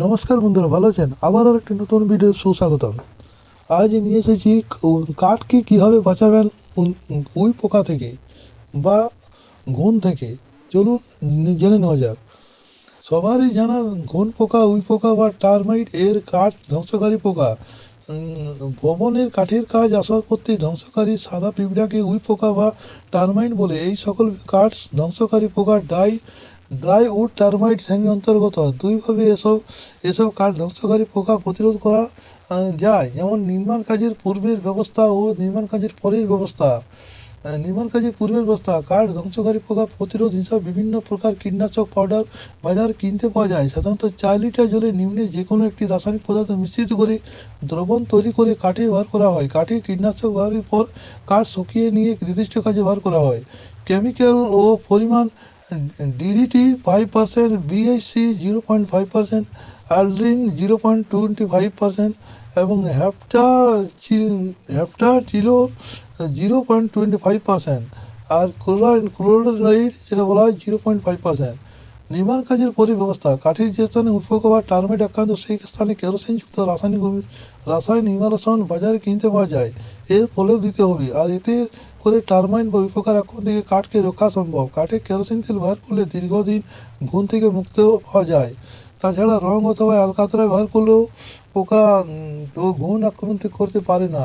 নমস্কার বন্ধুরা, ভালো আছেন? আবার একটি নতুন ভিডিও সুস্বাগতম। আজ নিয়ে এসেছি কাঠকে কীভাবে বাঁচাবেন উই পোকা থেকে বা ঘুন থেকে? চলুন জেনে নেওয়া যাক। সবারই জানা ঘুন পোকা, উই পোকা বা টার্মাইট এর কাঠ ধ্বংসকারী পোকা। ভবনের কাঠের কাজ আসবাবপত্র ধ্বংসকারী সাদা পিঁপড়াকে উই পোকা বা টার্মাইট বলে। এই সকল কাঠ ধ্বংসকারী পোকা ডাই ড্রাই উড টার্মাইট শ্রেণির অন্তর্গত। দুইভাবে এসব এসব কাঠ ধ্বংসকারী পোকা প্রতিরোধ করা যায়। যেমন নির্মাণ কাজের পূর্বের ব্যবস্থা ও নির্মাণ কাজের পরের ব্যবস্থা। নির্মাণ কাজের পূর্বের ব্যবস্থা, কাঠ ধ্বংসকারী পোকা প্রতিরোধ হিসাবে বিভিন্ন প্রকার কীটনাশক পাউডার বাজার কিনতে পাওয়া যায়। সাধারণত চার লিটার জলে নিম্নে যে কোনো একটি রাসায়নিক পদার্থ মিশ্রিত করে দ্রবণ তৈরি করে কাঠে ব্যবহার করা হয়। কাঠে কীটনাশক ব্যবহারের পর কাঠ শুকিয়ে নিয়ে নির্দিষ্ট কাজে ব্যবহার করা হয়। কেমিক্যাল ও পরিমাণ DDT five percent BSC zero point five percent aldrin zero point twenty five percent এবং হ্যাপটা হ্যাপটা zero zero point twenty five percent আর ক্লোরাইড ক্লোরাইড যেটা বলা হয় জিরো পয়েন্ট ফাইভ পার্সেন্ট নির্মাণ কাজের পরিব্যবস্থা, কাঠের যে স্থানে উৎপক বা টার্মেট আক্রান্ত, সেই স্থানে কেরোসিনযুক্ত রাসায়নিক রাসায়নিক ইমালশন বাজারে কিনতে পাওয়া যায়। এর ফলেও দিতে হবে। আর এতে করে টার্মাইন বা উপকার আক্রমণ থেকে কাঠকে রক্ষা সম্ভব। কাঠে কেরোসিন তেল ব্যবহার করলে দীর্ঘদিন ঘুম থেকে মুক্ত হওয়া যায়। তাছাড়া রং অথবা আলকাতরা ব্যবহার করলেও পোকা ঘুণ আক্রমণ করতে পারে না।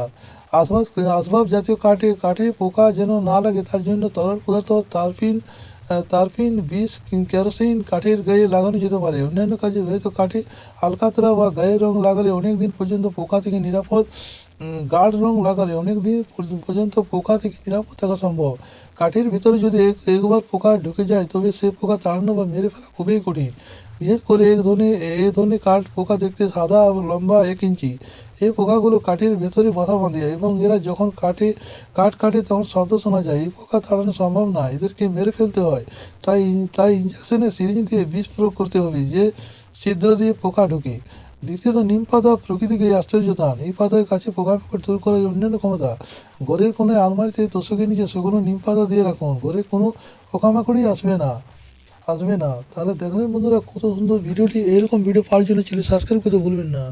আসবাব আসবাব জাতীয় কাঠে কাঠে পোকা যেন না লাগে, তার জন্য তরল পদার্থ তারপিন তারপিন বিষ কেরোসিন, কাঠের গায়ে লাগানো যেতে পারে। অন্যান্য কাজে ব্যবহৃত কাঠে আলকাতরা বা গায়ে রং লাগালে অনেক দিন পর্যন্ত পোকা থেকে নিরাপদ গাঢ় রং লাগালে অনেক দিন পর্যন্ত পোকা থেকে নিরাপদ থাকা সম্ভব। কাঠের ভিতরে যদি এক- একবার পোকা ঢুকে যায়, তবে সে পোকা তাড়ানো বা মেরে ফেলা খুবই কঠিন। বিশেষ করে এক ধরনের এ ধরনের কাঠ পোকা দেখতে সাদা এবং লম্বা এক ইঞ্চি। এই পোকাগুলো কাঠের ভেতরে বাসা বাঁধে এবং এরা যখন কাঠে, কাঠ কাটে তখন শব্দ শোনা যায়। এই পোকা তাড়ানো সম্ভব না, এদেরকে মেরে ফেলতে হয়। তাই তাই ইঞ্জেকশনের সিরিঞ্জ দিয়ে বিষ প্রয়োগ করতে হবে যে ছিদ্র দিয়ে পোকা ঢুকে। দ্বিতীয়ত, নিম পাতা প্রকৃতিকে আশ্চর্য দান। এই পাতার কাছে পোকা পোকামাকড় দূর করার অন্যান্য ক্ষমতা। ঘরের কোনো আলমারিতে তোষকের নিচে শুকনো নিম পাতা দিয়ে রাখুন। ঘরে কোনো পোকামাকড়ই আসবে না। আসবে না। তাহলে দেখবেন বন্ধুরা কত সুন্দর ভিডিওটি এরকম ভিডিও পাওয়ার জন্য চ্যানেল সাবস্ক্রাইব করতে ভুলবেন না।